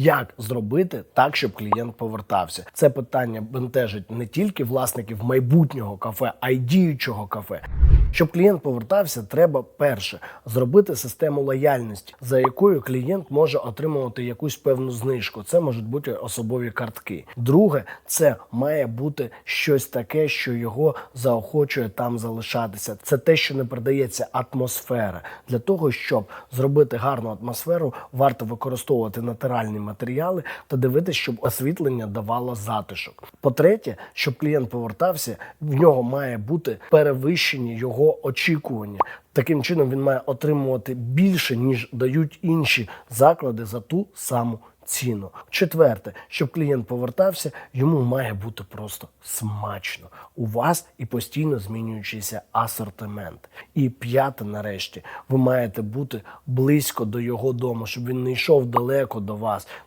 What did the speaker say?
Як зробити так, щоб клієнт повертався? Це питання бентежить не тільки власників майбутнього кафе, а й діючого кафе. Щоб клієнт повертався, треба перше зробити систему лояльності, за якою клієнт може отримувати якусь певну знижку. Це можуть бути особові картки. Друге, це має бути щось таке, що його заохочує там залишатися. Це те, що не передається атмосфера. Для того, щоб зробити гарну атмосферу, варто використовувати натуральні матеріали та дивитися, щоб освітлення давало затишок. По-третє, щоб клієнт повертався, в нього має бути перевищені його очікування. Таким чином він має отримувати більше, ніж дають інші заклади за ту саму ціну. Четверте, щоб клієнт повертався, йому має бути просто смачно. У вас і постійно змінюючийся асортимент. І п'яте, нарешті, ви маєте бути близько до його дому, щоб він не йшов далеко до вас.